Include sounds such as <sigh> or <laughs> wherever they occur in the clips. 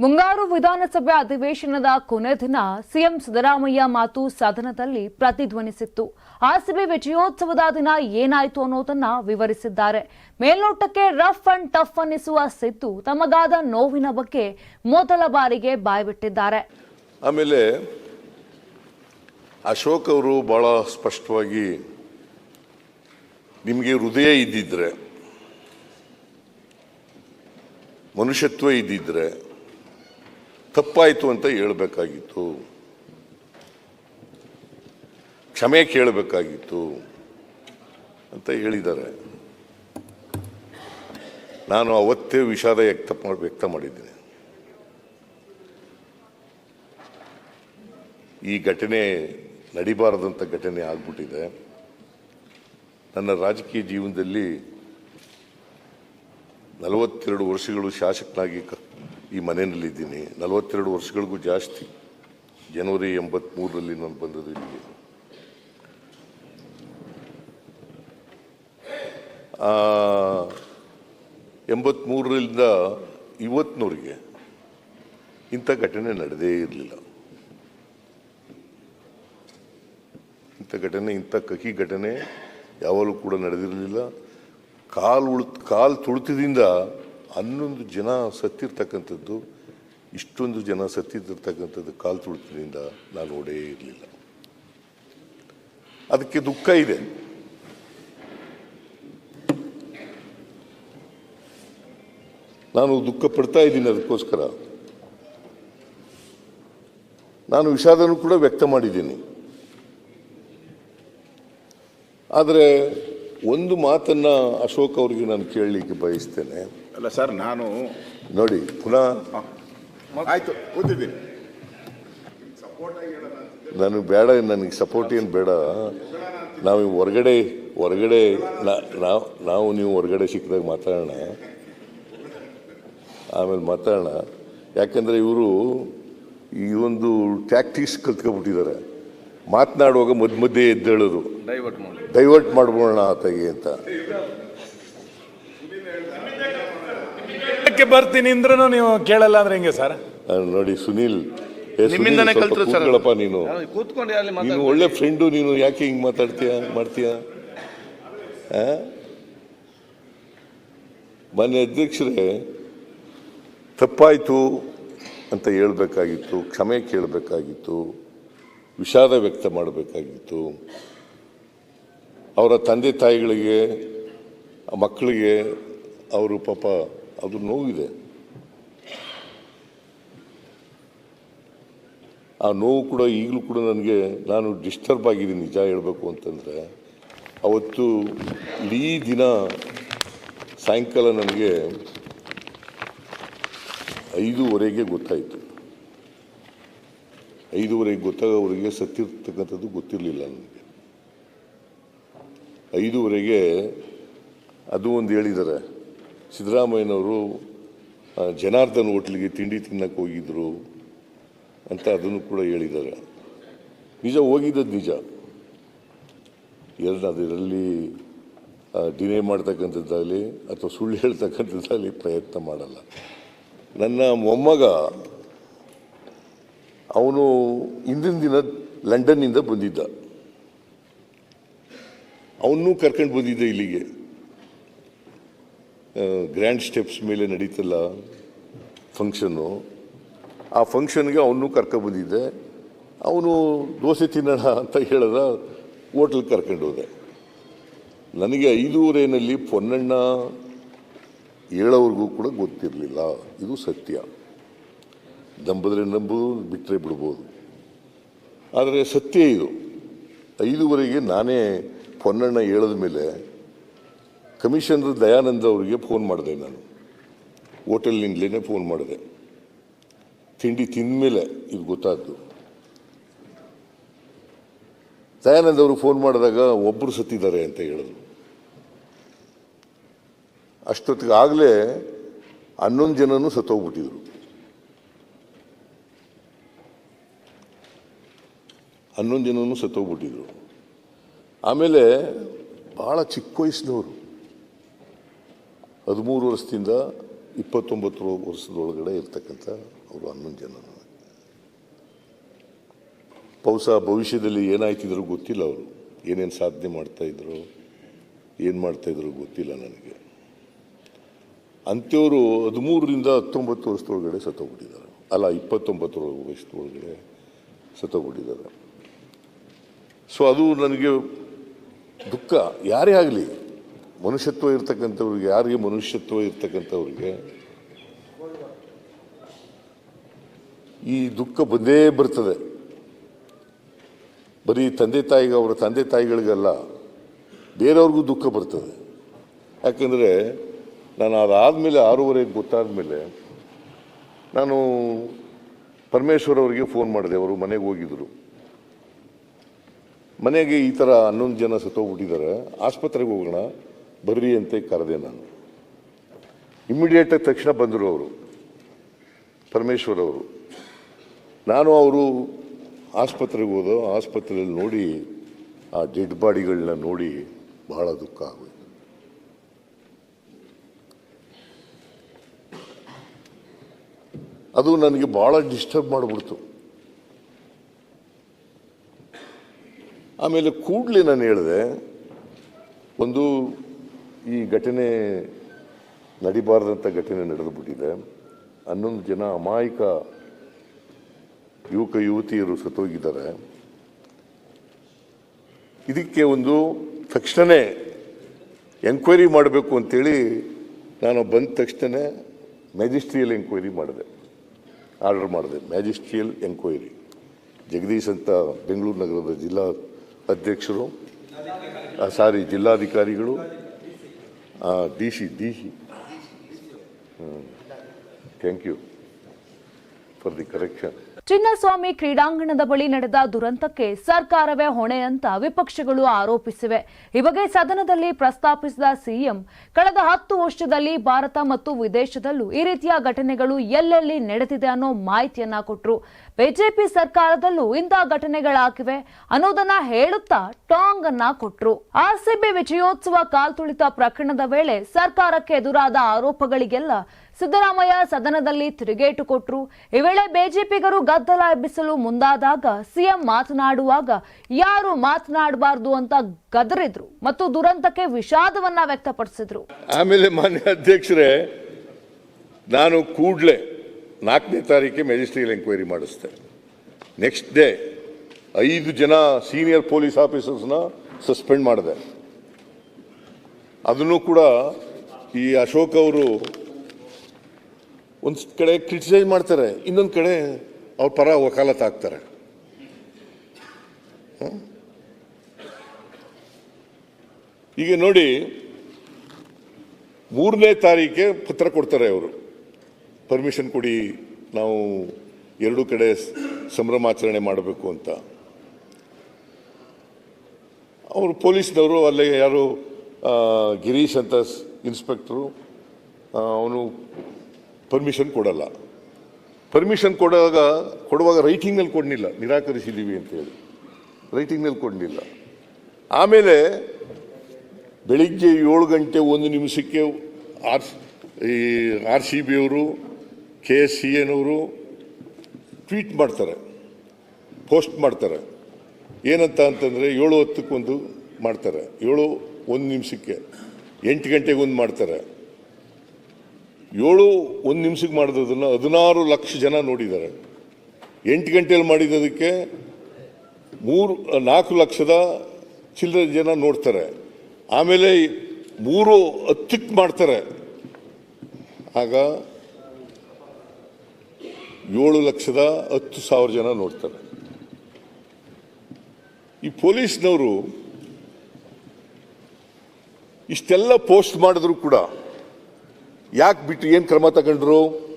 ಮುಂಗಾರು ವಿಧಾನಸಭೆ ಅಧಿವೇಶನದ ಕೊನೆ ದಿನ ಸಿಎಂ ಸಿದ್ದರಾಮಯ್ಯ ಮಾತು ಸದನದಲ್ಲಿ ಪ್ರತಿಧ್ವನಿಸಿತ್ತು. ಆರ್ಸಿಬಿ ವಿಜಯೋತ್ಸವದ ದಿನ ಏನಾಯಿತು ಅನ್ನೋದನ್ನ ವಿವರಿಸಿದ್ದಾರೆ. ಮೇಲ್ನೋಟಕ್ಕೆ ರಫ್ ಅಂಡ್ ಟಫ್ ಅನ್ನಿಸುವ ಸಿದ್ದು ತಮಗಾದ ನೋವಿನ ಬಗ್ಗೆ ಮೊದಲ ಬಾರಿಗೆ ಬಾಯ್ಬಿಟ್ಟಿದ್ದಾರೆ. ಆಮೇಲೆ ಅಶೋಕ್ ಅವರು ಬಹಳ ಸ್ಪಷ್ಟವಾಗಿ ನಿಮಗೆ ಹೃದಯ ಇದ್ದಿದ್ರೆ, ಮನುಷ್ಯತ್ವ ಇದ್ದಿದ್ರೆ ತಪ್ಪಾಯಿತು ಅಂತ ಹೇಳಬೇಕಾಗಿತ್ತು. ಕ್ಷಮೆ ಕೇಳಬೇಕಾಗಿತ್ತು ಅಂತ ಹೇಳಿದ್ದಾರೆ. ನಾನು ಅವತ್ತೇ ವಿಷಾದ ವ್ಯಕ್ತ ವ್ಯಕ್ತ ಮಾಡಿದ್ದೀನಿ. ಈ ಘಟನೆ ನಡಿಬಾರದಂಥ ಘಟನೆ ಆಗ್ಬಿಟ್ಟಿದೆ. ನನ್ನ ರಾಜಕೀಯ ಜೀವನದಲ್ಲಿ ನಲವತ್ತೆರಡು ವರ್ಷಗಳು ಶಾಸಕನಾಗಿ ಈ ಮನೆಯಲ್ಲಿದ್ದೀನಿ ನಲವತ್ತೆರಡು ವರ್ಷಗಳಿಗೂ ಜಾಸ್ತಿ. ಜನವರಿ ಎಂಬತ್ಮೂರರಲ್ಲಿ ನಾನು ಬಂದದ್ದು ಇಲ್ಲಿಗೆ. ಆ, ಎಂಬತ್ಮೂರರಿಂದ ಇವತ್ತಿನವರಿಗೆ ಇಂಥ ಘಟನೆ ನಡೆದೇ ಇರಲಿಲ್ಲ. ಇಂಥ ಘಟನೆ ಇಂಥ ಕಹಿ ಘಟನೆ ಯಾವಾಗಲೂ ಕೂಡ ನಡೆದಿರಲಿಲ್ಲ. ಕಾಲು ಉಳ್ ಕಾಲು ತುಳಿತದಿಂದ ಹನ್ನೊಂದು ಜನ ಸತ್ತಿರ್ತಕ್ಕಂಥದ್ದು, ಇಷ್ಟೊಂದು ಜನ ಸತ್ತಿದ್ದಿರ್ತಕ್ಕಂಥದ್ದು ಕಾಲು ತುಳಿತದಿಂದ ನಾನು ನೋಡೇ ಇರಲಿಲ್ಲ. ಅದಕ್ಕೆ ದುಃಖ ಇದೆ. ನಾನು ದುಃಖ ಪಡ್ತಾ ಇದ್ದೀನಿ ಅದಕ್ಕೋಸ್ಕರ. ನಾನು ವಿಷಾದನೂ ಕೂಡ ವ್ಯಕ್ತ ಮಾಡಿದ್ದೀನಿ. ಆದರೆ ಒಂದು ಮಾತನ್ನು ಅಶೋಕ್ ಅವರಿಗೆ ನಾನು ಕೇಳಲಿಕ್ಕೆ ಬಯಸ್ತೇನೆ. ಅಲ್ಲ ಸರ್ ನಾನು ನೋಡಿ ಪುನಃ ಆಯ್ತು ಓದಿದ್ದೀನಿ ನನಗೆ ಬೇಡ ನನಗೆ ಸಪೋರ್ಟ್ ಏನು ಬೇಡ. ನಾವು ಈ ಹೊರಗಡೆ ಹೊರಗಡೆ ನಾ- ನಾವು ನಾವು ನೀವು ಹೊರಗಡೆ ಸಿಕ್ಕಿದಾಗ ಮಾತಾಡೋಣ. ಆಮೇಲೆ ಮಾತಾಡೋಣ. ಯಾಕಂದರೆ ಇವರು ಈ ಒಂದು ಟ್ಯಾಕ್ಟಿಕ್ಸ್ ಕಲ್ತ್ಕೊಬಿಟ್ಟಿದ್ದಾರೆ. ಮಾತನಾಡುವಾಗ ಮಧ್ಯ ಮಧ್ಯೆ ಎದ್ದೇಳೋದು. ಡೈವರ್ಟ್ ಮಾಡಿ ಡೈವರ್ಟ್ ಮಾಡ್ಬೋಣ ಆತಗೆ ಅಂತ. ಕ್ಕೆ ಬರ್ತೀನಿ ಅಂದ್ರೂ ನೀವು ಕೇಳಲ್ಲ ಅಂದ್ರೆ ಹೆಂಗೆ ಸರ್? ನೋಡಿ ಸುನೀಲ್ ಏ, ಸುನೀಲ್, ನಿಮ್ಮಿಂದನೇ ಸ್ವಲ್ಪ ಕಲ್ತ್ರು ಸರ್ ಕೂತ್ಕೊಳ್ಳಪ್ಪ ನೀನು. ಕೂತ್ಕೊಂಡು ಅಲ್ಲಿ ನೀನು ಒಳ್ಳೆ ಫ್ರೆಂಡು ನೀನು ಯಾಕೆ ಹಿಂಗೆ ಮಾತಾಡ್ತೀಯ ಮಾಡ್ತೀಯ? ಆ? ಮಾನ್ಯ ಅಧ್ಯಕ್ಷರೇ ತಪ್ಪಾಯಿತು ಅಂತ ಹೇಳ್ಬೇಕಾಗಿತ್ತು ಕ್ಷಮೆ ಕೇಳಬೇಕಾಗಿತ್ತು ವಿಷಾದ ವ್ಯಕ್ತ ಮಾಡಬೇಕಾಗಿತ್ತು. ಅವರ ತಂದೆ ತಾಯಿಗಳಿಗೆ ಆ ಮಕ್ಕಳಿಗೆ ಅವರು ಪಾಪ ಅದು ನೋವಿದೆ ಆ ನೋವು ಕೂಡ ಈಗಲೂ ಕೂಡ ನನಗೆ ನಾನು ಡಿಸ್ಟರ್ಬ್ ಆಗಿದ್ದೀನಿ ನಿಜ ಹೇಳಬೇಕು ಅಂತಂದರೆ. ಅವತ್ತು ಇಡೀ ದಿನ ಸಾಯಂಕಾಲ ನನಗೆ ಐದೂವರೆಗೆ ಗೊತ್ತಾಯಿತು. ಐದೂವರೆಗೆ ಗೊತ್ತಾಗೋವರೆಗೆ ಸತ್ತಿರ್ತಕ್ಕಂಥದ್ದು ಗೊತ್ತಿರಲಿಲ್ಲ ನನಗೆ. ಐದೂವರೆಗೆ ಅದು ಒಂದು ಹೇಳಿದ್ದಾರೆ ಸಿದ್ದರಾಮಯ್ಯನವರು ಜನಾರ್ದನ್ ಹೋಟ್ಲಿಗೆ ತಿಂಡಿ ತಿನ್ನಕ್ಕೆ ಹೋಗಿದ್ರು ಅಂತ ಅದನ್ನು ಕೂಡ ಹೇಳಿದ್ದಾರೆ. ನಿಜ ಹೋಗಿದ್ದದ್ದು ನಿಜ. ಎರಡು ಅದರಲ್ಲಿ ಡಿನೇ ಮಾಡ್ತಕ್ಕಂಥದ್ದಾಗಲಿ ಅಥವಾ ಸುಳ್ಳು ಹೇಳ್ತಕ್ಕಂಥದ್ದಾಗಲಿ ಪ್ರಯತ್ನ ಮಾಡಲ್ಲ. ನನ್ನ ಮೊಮ್ಮಗ, ಅವನು ಹಿಂದಿನ ದಿನ ಲಂಡನ್ನಿಂದ ಬಂದಿದ್ದ. ಅವನ್ನೂ ಕರ್ಕೊಂಡು ಬಂದಿದ್ದೆ ಇಲ್ಲಿಗೆ. ಗ್ರ್ಯಾಂಡ್ ಸ್ಟೆಪ್ಸ್ ಮೇಲೆ ನಡೀತಲ್ಲ ಫಂಕ್ಷನ್ನು ಆ ಫಂಕ್ಷನ್ಗೆ ಅವನು ಕರ್ಕೊಂಡ್ಬಂದಿದ್ದೆ ಅವನು ದೋಸೆ ತಿನ್ನೋಣ ಅಂತ ಹೇಳಿದ ಹೋಟ್ಲ್ ಕರ್ಕೊಂಡು ಹೋದೆ. ನನಗೆ ಐದೂವರೆಯಲ್ಲಿ ಪೊನ್ನಣ್ಣ ಹೇಳೋವ್ರಿಗೂ ಕೂಡ ಗೊತ್ತಿರಲಿಲ್ಲ. ಇದು ಸತ್ಯ. ನಂಬಿದ್ರೆ ನಂಬುದು ಬಿಟ್ಟರೆ ಬಿಡ್ಬೋದು. ಆದರೆ ಸತ್ಯ ಇದು. ಐದುವರೆಗೆ ನಾನೇ ಪೊನ್ನಣ್ಣ ಹೇಳಿದ ಮೇಲೆ ಕಮಿಷನರ್ ದಯಾನಂದ ಅವರಿಗೆ ಫೋನ್ ಮಾಡಿದೆ ನಾನು. ಹೋಟೆಲ್ನಿಂದಲೇ ಫೋನ್ ಮಾಡಿದೆ. ತಿಂಡಿ ತಿಂದಮೇಲೆ ಇದು ಗೊತ್ತಾದ್ದು. ದಯಾನಂದ ಅವರು ಫೋನ್ ಮಾಡಿದಾಗ ಒಬ್ಬರು ಸತ್ತಿದ್ದಾರೆ ಅಂತ ಹೇಳಿದ್ರು. ಅಷ್ಟೊತ್ತಿಗೆ ಆಗಲೇ ಹನ್ನೊಂದು ಜನನೂ ಸತ್ತೋಗ್ಬಿಟ್ಟಿದ್ರು. ಹನ್ನೊಂದು ಜನನೂ ಸತ್ತೋಗ್ಬಿಟ್ಟಿದ್ರು. ಆಮೇಲೆ ಭಾಳ ಚಿಕ್ಕ ವಯಸ್ಸಿನವರು. ಹದಿಮೂರು ವರ್ಷದಿಂದ ಇಪ್ಪತ್ತೊಂಬತ್ತು ವರ್ಷದೊಳಗಡೆ ಇರ್ತಕ್ಕಂಥ ಅವರು ಹನ್ನೊಂದು ಜನ. ಬಹುಶಃ ಭವಿಷ್ಯದಲ್ಲಿ ಏನಾಯ್ತಿದ್ರು ಗೊತ್ತಿಲ್ಲ ಅವರು. ಏನೇನು ಸಾಧನೆ ಮಾಡ್ತಾಯಿದ್ರು ಏನು ಮಾಡ್ತಾಯಿದ್ರು ಗೊತ್ತಿಲ್ಲ ನನಗೆ. ಅಂಥವರು ಹದಿಮೂರರಿಂದ ಹತ್ತೊಂಬತ್ತು ವರ್ಷದೊಳಗಡೆ ಸತ್ತೋಗ್ಬಿಟ್ಟಿದ್ದಾರೆ. ಅಲ್ಲ ಇಪ್ಪತ್ತೊಂಬತ್ತು ವರ್ಷದೊಳಗಡೆ ಸತ್ತೋಗ್ಬಿಟ್ಟಿದ್ದಾರೆ. ಸೊ ಅದು ನನಗೆ ದುಃಖ. ಯಾರೇ ಆಗಲಿ ಮನುಷ್ಯತ್ವ ಇರ್ತಕ್ಕಂಥವ್ರಿಗೆ, ಯಾರಿಗೆ ಮನುಷ್ಯತ್ವ ಇರ್ತಕ್ಕಂಥವ್ರಿಗೆ, ಈ ದುಃಖ ಬಂದೇ ಬರ್ತದೆ. ಬರೀ ತಂದೆ ತಾಯಿಗೆ ಅವರ ತಂದೆ ತಾಯಿಗಳಿಗಲ್ಲ, ಬೇರೆಯವ್ರಿಗೂ ದುಃಖ ಬರ್ತದೆ. ಯಾಕಂದರೆ, ನಾನು ಅದಾದಮೇಲೆ ಆರೂವರೆಗೆ ಗೊತ್ತಾದ ಮೇಲೆ ನಾನು ಪರಮೇಶ್ವರ್ ಅವರಿಗೆ ಫೋನ್ ಮಾಡಿದೆ. ಅವರು ಮನೆಗೆ ಹೋಗಿದ್ರು. ಮನೆಗೆ ಈ ಥರ ಹನ್ನೊಂದು ಜನ ಸತ್ತೋಗ್ಬಿಟ್ಟಿದ್ದಾರೆ. ಆಸ್ಪತ್ರೆಗೆ ಹೋಗೋಣ. ಬರ್ರಿ ಅಂತ ಕರೆದೆ ನಾನು. ಇಮ್ಮಿಡಿಯೇಟಾಗಿ ತಕ್ಷಣ ಬಂದರು ಅವರು. ಪರಮೇಶ್ವರ್ ಅವರು ನಾನು ಅವರು ಆಸ್ಪತ್ರೆಗೆ ಹೋದೋ ಆಸ್ಪತ್ರೆಯಲ್ಲಿ ನೋಡಿ ಆ ಡೆಡ್ ಬಾಡಿಗಳನ್ನ ನೋಡಿ ಬಹಳ ದುಃಖ ಆಗೋಯ್ತು. ಅದು ನನಗೆ ಭಾಳ ಡಿಸ್ಟರ್ಬ್ ಮಾಡಿಬಿಡ್ತು. ಆಮೇಲೆ ಕೂಡಲೇ ನಾನು ಹೇಳಿದೆ, ಒಂದು ಈ ಘಟನೆ ನಡಿಬಾರ್ದಂಥ ಘಟನೆ ನಡೆದುಬಿಟ್ಟಿದೆ. ಹನ್ನೊಂದು ಜನ ಅಮಾಯಕ ಯುವಕ, ಯುವತಿಯರು ಸತ್ತೋಗಿದ್ದಾರೆ. ಇದಕ್ಕೆ ಒಂದು ತಕ್ಷಣವೇ ಎಂಕ್ವೈರಿ ಮಾಡಬೇಕು ಅಂತೇಳಿ ನಾನು ಬಂದ ತಕ್ಷಣ ಮ್ಯಾಜಿಸ್ಟ್ರಿಯಲ್ ಎಂಕ್ವೈರಿ ಮಾಡಿದೆ. ಆರ್ಡರ್ ಮಾಡಿದೆ, ಮ್ಯಾಜಿಸ್ಟ್ರಿಯಲ್ ಎಂಕ್ವೈರಿ. ಜಗದೀಶ್ ಅಂತ ಬೆಂಗಳೂರು ನಗರದ ಜಿಲ್ಲಾ ಅಧ್ಯಕ್ಷರು ಸಾರಿ, ಜಿಲ್ಲಾಧಿಕಾರಿಗಳು D C D C thank you for the correction Chinnaswamy ಕ್ರೀಡಾಂಗಣದ ಬಳಿ ನಡೆದ ದುರಂತಕ್ಕೆ ಸರ್ಕಾರವೇ ಹೊಣೆ ಅಂತ ವಿಪಕ್ಷಗಳು ಆರೋಪಿಸಿವೆ. ಈ ಬಗ್ಗೆ ಸದನದಲ್ಲಿ ಪ್ರಸ್ತಾಪಿಸಿದ ಸಿಎಂ, ಕಳೆದ ಹತ್ತು ವರ್ಷದಲ್ಲಿ ಭಾರತ ಮತ್ತು ವಿದೇಶದಲ್ಲೂ ಈ ರೀತಿಯ ಘಟನೆಗಳು ಎಲ್ಲೆಲ್ಲಿ ನಡೆದಿದೆ ಅನ್ನೋ ಮಾಹಿತಿಯನ್ನ ಕೊಟ್ಟರು ಬಿಜೆಪಿ ಸರ್ಕಾರದಲ್ಲೂ ಇಂಥ ಘಟನೆಗಳಾಗಿವೆ ಅನ್ನೋದನ್ನ ಹೇಳುತ್ತಾ ಟಾಂಗ್ ಅನ್ನ ಕೊಟ್ಟರು ಆರ್ಸಿಬಿ ವಿಜಯೋತ್ಸವ ಕಾಲ್ತುಳಿತ ಪ್ರಕರಣದ ವೇಳೆ ಸರ್ಕಾರಕ್ಕೆ ಎದುರಾದ ಆರೋಪಗಳಿಗೆಲ್ಲ ಸಿದ್ದರಾಮಯ್ಯ ಸದನದಲ್ಲಿ ತಿರುಗೇಟು ಕೊಟ್ಟರು ಈ ವೇಳೆ ಬಿಜೆಪಿಗರು ಗದ್ದಲ ಎಬ್ಬಿಸಲು ಮುಂದಾದಾಗ ಸಿಎಂ ಮಾತನಾಡುವಾಗ ಯಾರು ಮಾತನಾಡಬಾರದು ಅಂತ ಗದರಿದ್ರು ಮತ್ತು ದುರಂತಕ್ಕೆ ವಿಷಾದವನ್ನ ವ್ಯಕ್ತಪಡಿಸಿದ್ರು. ಆಮೇಲೆ ಮಾನ್ಯ ಅಧ್ಯಕ್ಷರೇ, ನಾನು ಕೂಡಲೇ ನಾಲ್ಕನೇ ತಾರೀಕಿಗೆ ಮ್ಯಾಜಿಸ್ಟ್ರಿಯಲ್ ಎಂಕ್ವೈರಿ ಮಾಡಿಸ್ತೆ ನೆಕ್ಸ್ಟ್ ಡೇ ಐದು ಜನ ಸೀನಿಯರ್ ಪೊಲೀಸ್ ಆಫೀಸರ್ಸ್ನ ಸಸ್ಪೆಂಡ್ ಮಾಡಿದೆ. ಅದನ್ನು ಕೂಡ ಈ ಅಶೋಕ್ ಅವರು ಒಂದು ಕಡೆ ಕ್ರಿಟಿಸೈಸ್ ಮಾಡ್ತಾರೆ, ಇನ್ನೊಂದು ಕಡೆ ಅವ್ರ ಪರ ವಕಾಲತ್ ಆಗ್ತಾರೆ? ಈಗ ನೋಡಿ, ಮೂರನೇ ತಾರೀಕೆ ಪತ್ರ ಕೊಡ್ತಾರೆ ಅವರು. ಪರ್ಮಿಷನ್ ಕೊಡಿ, ನಾವು ಎರಡು ಕಡೆ ಸಂಭ್ರಮಾಚರಣೆ ಮಾಡಬೇಕು ಅಂತ. ಅವರು ಪೊಲೀಸ್ನವರು, ಅಲ್ಲೇ ಯಾರು ಗಿರೀಶ್ ಅಂತ ಇನ್ಸ್ಪೆಕ್ಟ್ರು ಅವನು ಪರ್ಮಿಷನ್ ಕೊಡಲ್ಲ. ಪರ್ಮಿಷನ್ ಕೊಡುವಾಗ ಕೊಡುವಾಗ ರೈಟಿಂಗ್ನಲ್ಲಿ ಕೊಡಲಿಲ್ಲ. ನಿರಾಕರಿಸಿದ್ದೀವಿ ಅಂತೇಳಿ ರೈಟಿಂಗ್ನಲ್ಲಿ ಕೊಡಲಿಲ್ಲ. ಆಮೇಲೆ ಬೆಳಿಗ್ಗೆ ಏಳು ಗಂಟೆ ಒಂದು ನಿಮಿಷಕ್ಕೆ ಆರ್ ಈ ಆರ್ ಸಿ ಬಿ ಅವರು ಕೆ ಎಸ್ ಸಿ ಎನವರು ಟ್ವೀಟ್ ಮಾಡ್ತಾರೆ. ಪೋಸ್ಟ್ ಮಾಡ್ತಾರೆ. ಏನಂತ ಅಂತಂದರೆ ಏಳು ಹತ್ತಕ್ಕೊಂದು ಮಾಡ್ತಾರೆ. ಏಳು ಒಂದು ನಿಮಿಷಕ್ಕೆ. ಎಂಟು ಗಂಟೆಗೊಂದು ಮಾಡ್ತಾರೆ. ಏಳು ಒಂದು ನಿಮಿಷಕ್ಕೆ ಮಾಡಿರೋದನ್ನು ಹದಿನಾರು ಲಕ್ಷ ಜನ ನೋಡಿದ್ದಾರೆ. ಎಂಟು ಗಂಟೆಯಲ್ಲಿ ಮಾಡಿದ್ದಕ್ಕೆ ಮೂರು, ನಾಲ್ಕು ಲಕ್ಷದ ಚಿಲ್ಲರೆ ಜನ ನೋಡ್ತಾರೆ. ಆಮೇಲೆ ಮೂರು ಹತ್ತಕ್ಕೆ ಮಾಡ್ತಾರೆ. ಆಗ ಏಳು ಲಕ್ಷದ ಹತ್ತು ಸಾವಿರ ಜನ ನೋಡ್ತಾರೆ. ಈ ಪೊಲೀಸ್ನವರು ಇಷ್ಟೆಲ್ಲ ಪೋಸ್ಟ್ ಮಾಡಿದ್ರು ಕೂಡ ಯಾಕೆ ಬಿಟ್ಟು ಏನು ಕ್ರಮ ತಗೊಂಡ್ರು?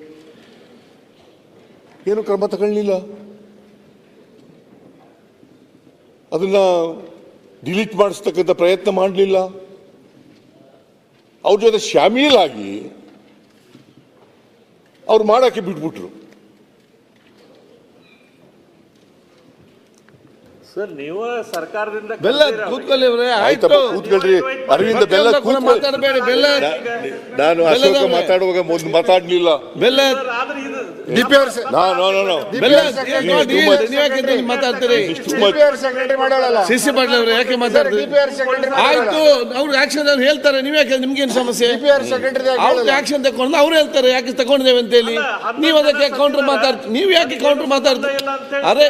ಏನು ಕ್ರಮ ತಗೊಳ್ಳಿಲ್ಲ. ಅದನ್ನ ಡಿಲೀಟ್ ಮಾಡಿಸ್ತಕ್ಕಂಥ ಪ್ರಯತ್ನ ಮಾಡಲಿಲ್ಲ. ಅವ್ರ ಜೊತೆ ಶಾಮೀಲಾಗಿ ಅವ್ರು ಮಾಡೋಕ್ಕೆ ಬಿಟ್ಬಿಟ್ರು. ಸರ್ ನೀವು ಸರ್ಕಾರದಿಂದ ಬೆಲ್ಲ ಕಲ್ತಿರೋ- ಕೂತ್ಕೊಳ್ಳಿ ಇವ್ರೆ ಆಯ್ತಪ್ಪ ಕೂತ್ಕೊಳ್ರಿ. ಅರವಿಂದ ಬೆಲ್ಲ ಪ್ರತಿಯೊಂದಕ್ಕೂ ಕೂತ್ಕೊಳ್ಳಿ ಮಾತಾಡಬೇಡಿ. ಬೆಲ್ಲ ನಾನು ಅಶೋಕ. ಮಾತಾಡುವಾಗ ಮೊದ್ಲು ಮಾತಾಡ್ಲಿಲ್ಲ. ಬೆಲ್ಲ ಆದ್ರೆ ಇದು ಡಿಪಿ ಅವ್ರ ನಾ ನೋ ನೋ ಮಾತಾಡ್ತೀರಿ. ಸೆಕ್ರೆಟರಿ ಮಾಡೋಲ್ಲ. ಸಿಸಿ ಪಾಟೀಲ್ ಅವ್ರು ಯಾಕೆ ಮಾತಾಡ್ತೀರಿ? ಆಯ್ತು ಅವ್ರಿಗೆ ಆಕ್ಷನ್ ಅವ್ರು ಹೇಳ್ತಾರೆ ನೀವು ಯಾಕೆ ನಿಮ್ಗೇನು ಸಮಸ್ಯೆ? ಅವ್ರ ಅವ್ರಿಗೆ ಆಕ್ಷನ್ ತಗೊಂಡು ಅವ್ರು ಹೇಳ್ತಾರೆ ಯಾಕೆ ತಗೊಂಡಿದ್ದೇವೆ ಅಂತ ಹೇಳಿ. ನೀವು ಅದಕ್ಕೆ ಕೌಂಟರ್ ಮಾತಾಡ್ತೀವಿ ನೀವು ಯಾಕೆ ಕೌಂಟರ್ ಮಾತಾಡ್ತೀರಿ? ಅರೆ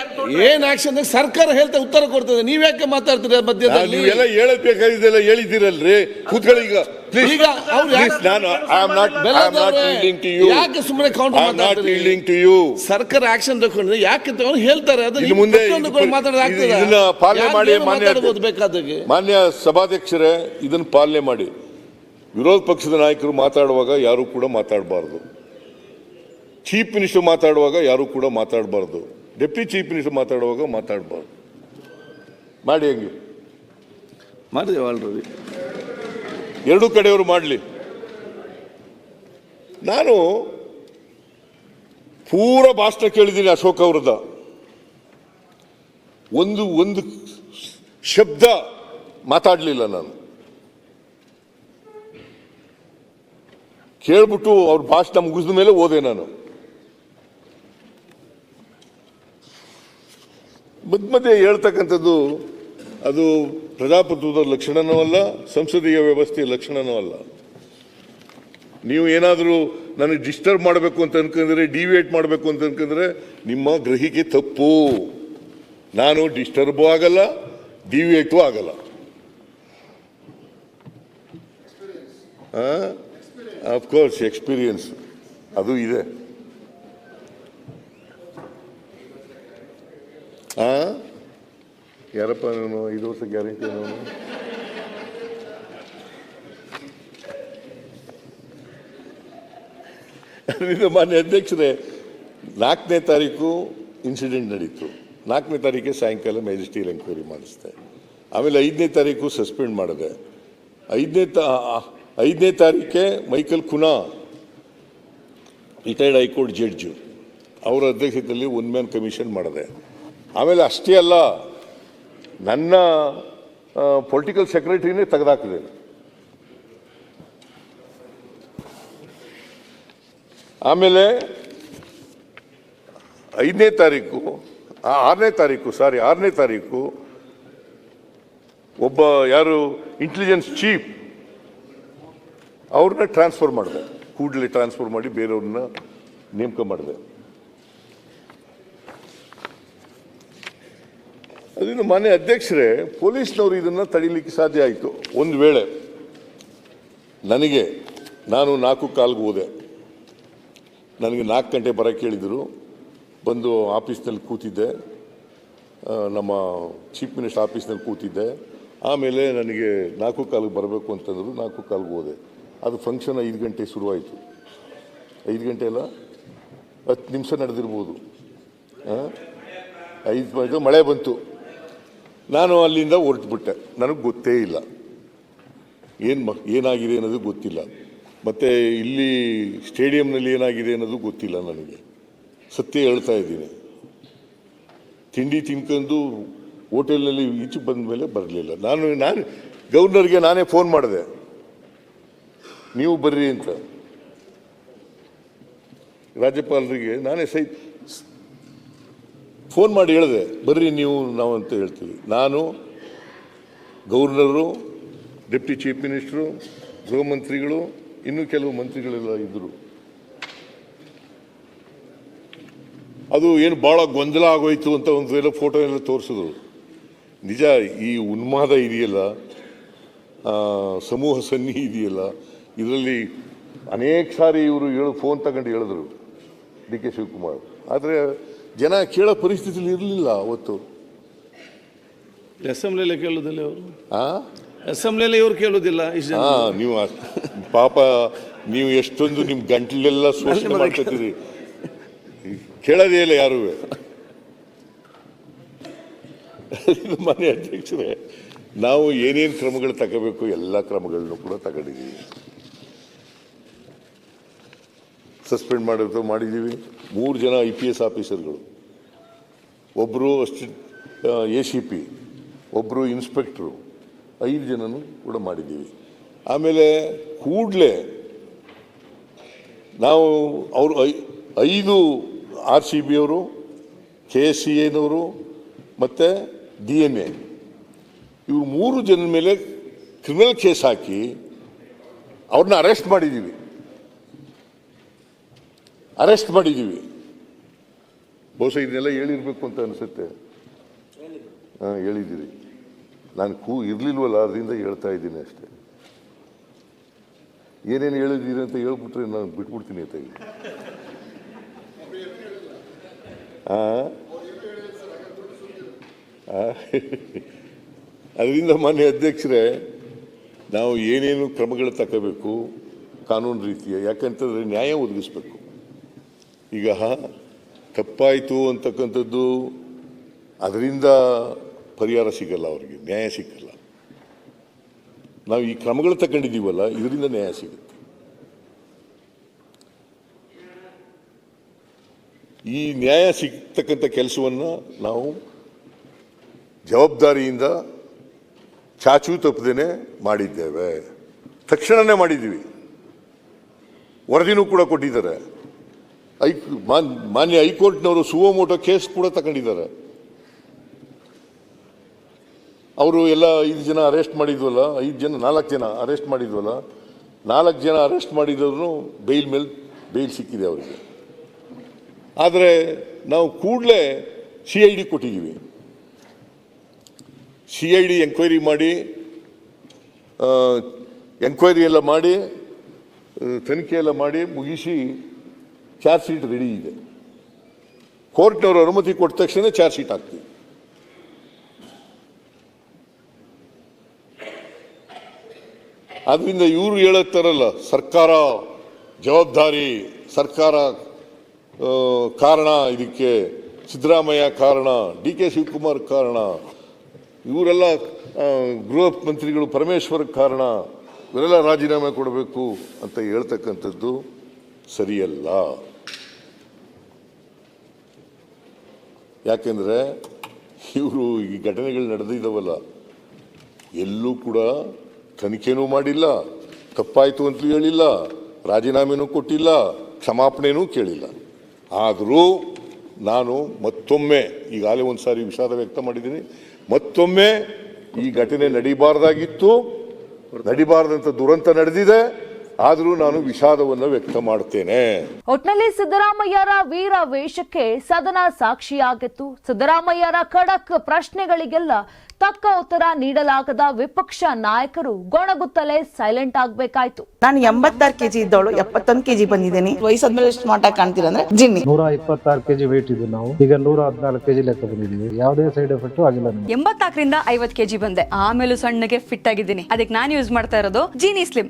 ಏನ್ ಆಕ್ಷನ್ ಸರ್ಕಾರ ಹೇಳ್ತಾ ಉತ್ತರ ಕೊಡ್ತದೆ. ನೀವ್ ಯಾಕೆ ಮಾತಾಡ್ತೀರಿ ಮಧ್ಯದಲ್ಲಿ? ಎಲ್ಲ ಹೇಳಬೇಕಾಗಿದ್ದೆಲ್ಲ ಹೇಳಿದ್ದೀರಲ್ರಿ. ಕೂತ್ಕೊಳ್ಳಿ ಈಗ. ಈಗ ಅವ್ರು ನಾನು I am not I am not to you ಯಾಕೆ ಸುಮ್ಮನೆ ಕೌಂಟರ್ ಐ ಆಮ್ ನಾಟ್ ಮಾತಾಡ್ತೀರಿ? ಟು ಯು ಸರ್ಕಾರ ಆಕ್ಷನ್ ತಗೊಂಡ್ರೆ ಯಾಕೆ ತಗೊಂಡು ಹೇಳ್ತಾರೆ ಅದು ಇನ್ನು ಮುಂದೆ ಇದು- ಮಾತಾಡೋದಾಗ್ತದೆ ಇದನ್ನ ಪಾಲನೆ ಮಾಡಿ ಮಾನ್ಯ ಮಾತಾಡ್ಬೋದು ಬೇಕಾದಾಗೆ? ಮಾನ್ಯ ಸಭಾಧ್ಯಕ್ಷರೇ ಇದನ್ನು ಪಾಲನೆ ಮಾಡಿ. ವಿರೋಧ ಪಕ್ಷದ ನಾಯಕರು ಮಾತಾಡುವಾಗ ಯಾರು ಕೂಡ ಮಾತಾಡಬಾರ್ದು. ಚೀಫ್ ಮಿನಿಸ್ಟರ್ ಮಾತಾಡುವಾಗ ಯಾರು ಕೂಡ ಮಾತಾಡಬಾರ್ದು. ಡೆಪ್ಟಿ ಚೀಫ್ ಮಿನಿಸ್ಟರ್ ಮಾತಾಡುವಾಗ ಮಾತಾಡಬಾರ್ದು. ಮಾಡಿ ಹಂಗೆ? ಮಾಡಿದೆ ಆಲ್ರೆಡಿ ಎರಡೂ ಕಡೆಯವರು ಮಾಡಲಿ. ನಾನು ಪೂರ ಭಾಷಣ ಕೇಳಿದ್ದೀನಿ ಅಶೋಕ್ ಅವ್ರದ ಒಂದು ಒಂದು ಶಬ್ದ ಮಾತಾಡಲಿಲ್ಲ ನಾನು. ಕೇಳ್ಬಿಟ್ಟು ಅವ್ರ ಭಾಷಣ ಮುಗಿಸಿದ ಮೇಲೆ ಓದೆ ನಾನು. ಮಧ್ಯ ಮಧ್ಯೆ ಹೇಳ್ತಕ್ಕಂಥದ್ದು ಅದು ಪ್ರಜಾಪ್ರಭುತ್ವದ ಲಕ್ಷಣನೂ ಅಲ್ಲ ಸಂಸದೀಯ ವ್ಯವಸ್ಥೆಯ ಲಕ್ಷಣನೂ ಅಲ್ಲ. ನೀವು ಏನಾದರೂ ನನಗೆ ಡಿಸ್ಟರ್ಬ್ ಮಾಡಬೇಕು ಅಂತ ಅನ್ಕೊಂಡ್ರೆ ಡಿವಿಯೇಟ್ ಮಾಡಬೇಕು ಅಂತ ಅನ್ಕೊಂಡ್ರೆ ನಿಮ್ಮ ಗ್ರಹಿಕೆ ತಪ್ಪು. ನಾನು ಡಿಸ್ಟರ್ಬು ಆಗಲ್ಲ ಡಿವಿಯೇಟು ಆಗಲ್ಲ. ಕೋರ್ಸ್ ಎಕ್ಸ್ಪೀರಿಯನ್ಸ್ ಅದು ಇದೆ. ಆ? ಯಾರಪ್ಪ ನಾನು? ಐದು ವರ್ಷ ಗ್ಯಾರಂಟಿ ನಾನು ಮಾನ್ಯ ಅಧ್ಯಕ್ಷರೇ, ನಾಲ್ಕನೇ ತಾರೀಕು ಇನ್ಸಿಡೆಂಟ್ ನಡೀತು. ನಾಲ್ಕನೇ ತಾರೀಕೆ ಸಾಯಂಕಾಲ ಮ್ಯಾಜಿಸ್ಟ್ರಿಯಲ್ ಎಂಕ್ವೈರಿ ಮಾಡಿಸ್ದೆ. ಆಮೇಲೆ ಐದನೇ ತಾರೀಕು ಸಸ್ಪೆಂಡ್ ಮಾಡಿದೆ. ಐದನೇ ತಾ, ಐದನೇ ತಾರೀಕೆ Michael Cunha retired high court judge ಅವರ ಅಧ್ಯಕ್ಷತೆಯಲ್ಲಿ ಒನ್ ಮ್ಯಾನ್ ಕಮಿಷನ್ ಮಾಡಿದೆ. ಆಮೇಲೆ ಅಷ್ಟೇ ಅಲ್ಲ ನನ್ನ ಪೊಲಿಟಿಕಲ್ ಸೆಕ್ರೆಟರಿನೇ ತೆಗೆದಾಕಿದೆ ಆಮೇಲೆ ಐದನೇ ತಾರೀಕು ಆರನೇ ತಾರೀಕು ಸಾರಿ ಆರನೇ ತಾರೀಕು ಒಬ್ಬ ಯಾರು ಇಂಟೆಲಿಜೆನ್ಸ್ ಚೀಫ್ ಅವ್ರನ್ನ ಟ್ರಾನ್ಸ್ಫರ್ ಮಾಡಿದೆ. ಕೂಡಲೇ ಟ್ರಾನ್ಸ್ಫರ್ ಮಾಡಿ ಬೇರೆಯವ್ರನ್ನ ನೇಮಕ ಮಾಡಿದೆ. ಅದರಿಂದ ಮಾನ್ಯ ಅಧ್ಯಕ್ಷರೇ, ಪೊಲೀಸ್ನವರು ಇದನ್ನು ತಡೀಲಿಕ್ಕೆ ಸಾಧ್ಯ ಆಯಿತು. ಒಂದು ವೇಳೆ ನನಗೆ ನಾನು ನಾಲ್ಕು ಕಾಲ್ಗೆ ಹೋದೆ. ನನಗೆ ನಾಲ್ಕು ಗಂಟೆ ಬರೋಕ್ಕೆ ಹೇಳಿದರು ಬಂದು ಆಫೀಸ್ನಲ್ಲಿ ಕೂತಿದ್ದೆ. ನಮ್ಮ ಚೀಫ್ ಮಿನಿಸ್ಟರ್ ಆಫೀಸ್ನಲ್ಲಿ ಕೂತಿದ್ದೆ. ಆಮೇಲೆ ನನಗೆ ನಾಲ್ಕು ಕಾಲಿಗೆ ಬರಬೇಕು ಅಂತಂದರು ನಾಲ್ಕು ಕಾಲಿಗೆ ಹೋದೆ. ಅದು ಫಂಕ್ಷನ್ ಐದು ಗಂಟೆ ಶುರುವಾಯಿತು. ಐದು ಗಂಟೆ ಅಲ್ಲ? ಹತ್ತು ನಿಮಿಷ ನಡೆದಿರ್ಬೋದು? ಐದು ಮಳೆ ಬಂತು. ನಾನು ಅಲ್ಲಿಂದ ಹೊರಟುಬಿಟ್ಟೆ. ನನಗೆ ಗೊತ್ತೇ ಇಲ್ಲ. ಏನು ಏನಾಗಿದೆ ಅನ್ನೋದು ಗೊತ್ತಿಲ್ಲ. ಮತ್ತು ಇಲ್ಲಿ ಸ್ಟೇಡಿಯಂನಲ್ಲಿ ಏನಾಗಿದೆ ಅನ್ನೋದು ಗೊತ್ತಿಲ್ಲ ನನಗೆ. ಸತ್ಯ ಹೇಳ್ತಾ ಇದ್ದೀನಿ. ತಿಂಡಿ ತಿನ್ಕೊಂಡು ಹೋಟೆಲ್ನಲ್ಲಿ ಈಚೆ ಬಂದ ಮೇಲೆ ಬರಲಿಲ್ಲ. ನಾನು ನಾನು ಗವರ್ನರ್ಗೆ ನಾನೇ ಫೋನ್ ಮಾಡಿದೆ. ನೀವು ಬರ್ರಿ ಅಂತ. ರಾಜ್ಯಪಾಲರಿಗೆ ನಾನೇ ಸೈ ಫೋನ್ ಮಾಡಿ ಹೇಳಿದೆ, ಬರ್ರಿ ನೀವು ನಾವು ಅಂತ ಹೇಳ್ತೀವಿ. ನಾನು ಗವರ್ನರು ಡೆಪ್ಟಿ ಚೀಫ್ ಮಿನಿಸ್ಟ್ರು, ಗೃಹ ಮಂತ್ರಿಗಳು, ಇನ್ನೂ ಕೆಲವು ಮಂತ್ರಿಗಳೆಲ್ಲ ಇದ್ದರು ಅದು ಏನು ಭಾಳ ಗೊಂದಲ ಆಗೋಯ್ತು ಅಂತ ಒಂದು ಎಲ್ಲ ಫೋಟೋ ಎಲ್ಲ ತೋರಿಸಿದ್ರು. ನಿಜ, ಈ ಉನ್ಮಾದ ಇದೆಯಲ್ಲ ಸಮೂಹ ಸನ್ನಿ ಇದೆಯಲ್ಲ, ಇದರಲ್ಲಿ ಅನೇಕ ಸಾರಿ ಇವರು ಹೇಳು, ಫೋನ್ ತಗೊಂಡು ಹೇಳಿದ್ರು ಡಿ ಕೆ ಶಿವಕುಮಾರ್. ಆದರೆ ಜನ ಕೇಳೋ ಪರಿಸ್ಥಿತಿಲಿ ಇರಲಿಲ್ಲ ಅವತ್ತು. ಅಸೆಂಬ್ಲಿಯಲ್ಲಿ ಕೇಳೋದಿಲ್ಲ ಅವರು ಆ? ಅಸೆಂಬ್ಲಿಯಲ್ಲಿ ಇವ್ರು ಕೇಳೋದಿಲ್ಲ ಇಷ್ಟು. ಹಾ ನೀವು ಪಾಪ ನೀವು ಎಷ್ಟೊಂದು ನಿಮ್ ಗಂಟ್ಲೆಲ್ಲ ಶೋಷಣೆ ಮಾಡ್ಕೊತೀರಿ ಕೇಳೋದೇ ಇಲ್ಲ ಯಾರು. <laughs> ಮನೆ ಅಧ್ಯಕ್ಷರೇ ನಾವು ಏನೇನು ಕ್ರಮಗಳು ತಗೋಬೇಕು ಎಲ್ಲ ಕ್ರಮಗಳನ್ನು ಕೂಡ ತಗೊಂಡಿದ್ದೀವಿ. ಸಸ್ಪೆಂಡ್ ಮಾಡಿರ್ತ ಮಾಡಿದ್ದೀವಿ. ಮೂರು ಜನ ಐ ಪಿ ಎಸ್ ಆಫೀಸರ್ಗಳು. ಒಬ್ಬರು ಅಷ್ಟು ಎ ಸಿ ಪಿ ಒಬ್ಬರು ಇನ್ಸ್ಪೆಕ್ಟ್ರು. ಐದು ಜನನು ಕೂಡ ಮಾಡಿದ್ದೀವಿ. ಆಮೇಲೆ ಕೂಡಲೇ ನಾವು ಅವರು ಐದು ಆರ್ ಸಿ ಬಿ ಅವರು ಕೆ ಎಸ್ ಸಿ ಎನವರು ಮತ್ತು ಡಿ ಎನ್ ಎ. ಇವರು ಮೂರು ಜನ ಮೇಲೆ ಕ್ರಿಮಿನಲ್ ಕೇಸ್ ಹಾಕಿ ಅವ್ರನ್ನ ಅರೆಸ್ಟ್ ಮಾಡಿದ್ದೀವಿ. ಅರೆಸ್ಟ್ ಮಾಡಿದ್ದೀವಿ. ಬಹುಶಃ ಇದನ್ನೆಲ್ಲ ಹೇಳಿರ್ಬೇಕು ಅಂತ ಅನಿಸುತ್ತೆ. ಹಾಂ, ಹೇಳಿದ್ದೀರಿ. ನಾನು ಕೂ ಇರಲಿಲ್ವಲ್ಲ, ಅದರಿಂದ ಹೇಳ್ತಾ ಇದ್ದೀನಿ ಅಷ್ಟೇ. ಏನೇನು ಹೇಳಿದ್ದೀರಿ ಅಂತ ಹೇಳ್ಬಿಟ್ರೆ ನಾನು ಬಿಟ್ಬಿಡ್ತೀನಿ ಅಂತ ಹಾಂ ಅದರಿಂದ ಮಾನ್ಯ ಅಧ್ಯಕ್ಷರೇ, ನಾವು ಏನೇನು ಕ್ರಮಗಳು ತಗೋಬೇಕು ಕಾನೂನು ರೀತಿಯ, ಯಾಕಂತಂದರೆ ನ್ಯಾಯ ಒದಗಿಸ್ಬೇಕು. ಈಗ ತಪ್ಪಾಯಿತು ಅಂತಕ್ಕಂಥದ್ದು ಅದರಿಂದ ಪರಿಹಾರ ಸಿಗಲ್ಲ ಅವರಿಗೆ, ನ್ಯಾಯ ಸಿಕ್ಕಲ್ಲ ನಾವು ಈ ಕ್ರಮಗಳು ತಗೊಂಡಿದ್ದೀವಲ್ಲ, ಇದರಿಂದ ನ್ಯಾಯ ಸಿಗುತ್ತೆ. ಈ ನ್ಯಾಯ ಸಿಗ್ತಕ್ಕಂಥ ಕೆಲಸವನ್ನು ನಾವು ಜವಾಬ್ದಾರಿಯಿಂದ ಚಾಚು ತಪ್ಪದೇನೆ ಮಾಡಿದ್ದೇವೆ. ತಕ್ಷಣವೇ ಮಾಡಿದ್ದೀವಿ. ವರದಿನೂ ಕೂಡ ಕೊಟ್ಟಿದ್ದಾರೆ. ಐ ಮಾನ್- ಮಾನ್ಯ ಹೈಕೋರ್ಟ್ನವರು ಸುವಮೋಟೋ ಕೇಸ್ ಕೂಡ ತಗೊಂಡಿದ್ದಾರೆ. ಅವರು ಎಲ್ಲ ಐದು ಜನ ಅರೆಸ್ಟ್ ಮಾಡಿದ್ವಲ್ಲ, ಐದು ಜನ, ನಾಲ್ಕು ಜನ ಅರೆಸ್ಟ್ ಮಾಡಿದ್ವಲ್ಲ, ನಾಲ್ಕು ಜನ ಅರೆಸ್ಟ್ ಮಾಡಿದ್ರು ಬೇಲ್ ಮೇಲೆ, ಬೇಲ್ ಸಿಕ್ಕಿದೆ ಅವರಿಗೆ. ಆದರೆ ನಾವು ಕೂಡಲೇ ಸಿ ಐ ಡಿ ಕೊಟ್ಟಿದ್ದೀವಿ. ಸಿ ಐ ಡಿ ಎಂಕ್ವೈರಿ ಮಾಡಿ ಎಂಕ್ವೈರಿ ಎಲ್ಲ ಮಾಡಿ ತನಿಖೆ ಎಲ್ಲ ಮಾಡಿ ಮುಗಿಸಿ ಚಾರ್ಜ್ ಶೀಟ್ ರೆಡಿ ಇದೆ. ಕೋರ್ಟ್ನವರು ಅನುಮತಿ ಕೊಟ್ಟ ತಕ್ಷಣ ಚಾರ್ಜ್ ಶೀಟ್ ಹಾಕ್ತೀವಿ. ಅದರಿಂದ ಇವರು ಹೇಳುತ್ತಾರಲ್ಲ, ಸರ್ಕಾರ ಜವಾಬ್ದಾರಿ, ಸರ್ಕಾರ ಕಾರಣ ಇದಕ್ಕೆ, ಸಿದ್ದರಾಮಯ್ಯ ಕಾರಣ, ಡಿ ಕೆ ಶಿವಕುಮಾರ್ ಕಾರಣ, ಇವರೆಲ್ಲ ಗೃಹ ಮಂತ್ರಿಗಳು ಪರಮೇಶ್ವರ್ ಕಾರಣ, ಇವರೆಲ್ಲ ರಾಜೀನಾಮೆ ಕೊಡಬೇಕು ಅಂತ ಹೇಳ್ತಕ್ಕಂಥದ್ದು ಸರಿಯಲ್ಲ. ಯಾಕೆಂದರೆ ಇವರು ಈ ಘಟನೆಗಳು ನಡೆದಿದ್ದಾವಲ್ಲ, ಎಲ್ಲೂ ಕೂಡ ತನಿಖೆನೂ ಮಾಡಿಲ್ಲ, ತಪ್ಪಾಯಿತು ಅಂತಲೂ ಹೇಳಿಲ್ಲ, ರಾಜೀನಾಮೆನೂ ಕೊಟ್ಟಿಲ್ಲ, ಕ್ಷಮಾಪಣೆನೂ ಕೇಳಿಲ್ಲ. ಆದರೂ ನಾನು ಮತ್ತೊಮ್ಮೆ, ಈಗಾಗಲೇ ಒಂದು ಸಾರಿ ವಿಷಾದ ವ್ಯಕ್ತ ಮಾಡಿದ್ದೀನಿ, ಮತ್ತೊಮ್ಮೆ ಈ ಘಟನೆ ನಡಿಬಾರ್ದಾಗಿತ್ತು ನಡಿಬಾರ್ದಂಥ ದುರಂತ ನಡೆದಿದೆ. ಆದರೂ ನಾನು ವಿಷಾದವನ್ನು ವ್ಯಕ್ತ ಮಾಡ್ತೇನೆ ಒಟ್ನಲ್ಲಿ ಸಿದ್ದರಾಮಯ್ಯರ ವೀರ ವೇಷಕ್ಕೆ ಸದನ ಸಾಕ್ಷಿಯಾಗಿತ್ತು. ಸಿದ್ದರಾಮಯ್ಯರ ಖಡಕ್ ಪ್ರಶ್ನೆಗಳಿಗೆಲ್ಲ ತಕ್ಕ ಉತ್ತರ ನೀಡಲಾಗದ ವಿಪಕ್ಷ ನಾಯಕರು ಗೊಣಗುತ್ತಲೇ ಸೈಲೆಂಟ್ ಆಗ್ಬೇಕಾಯ್ತು. ನಾನು ಎಂಬತ್ತಾರು ಕೆಜಿ ಇದ್ದವಳು ಎಪ್ಪತ್ತೊಂದು ಕೆಜಿ ಬಂದಿದ್ದೀನಿ. ವಯಸ್ಸಾದ್ಮೇಲೆ ಎಷ್ಟು ಮಾಟ ಕಾಣ್ತೀರ ಅಂದ್ರೆ ಜಿನ್ನಿ. ನೂರ ಇಪ್ಪತ್ತಾರು ಕೆಜಿ ವೇಟ್ ಇದ್ದು ನಾವು. ಈಗ ನೂರ ಹದಿನಾಲ್ಕು ಕೆಜಿ ಲೆಕ್ಕ ಬಂದಿದ್ದೀವಿ. ಯಾವುದೇ ಸೈಡ್ ಎಫೆಕ್ಟ್ ಆಗಿಲ್ಲ ಎಂಬತ್ತಾಕರಿಂದ ಎಂಬತ್ನಾಲ್ಕರಿಂದ ಐವತ್ ಕೆಜಿ ಬಂದೆ. ಆಮೇಲೆ ಸಣ್ಣಗೆ ಫಿಟ್ ಆಗಿದ್ದೀನಿ. ಅದಕ್ಕೆ ನಾನು ಯೂಸ್ ಮಾಡ್ತಾ ಇರೋದು ಜೀನಿ ಸ್ಲಿಮ್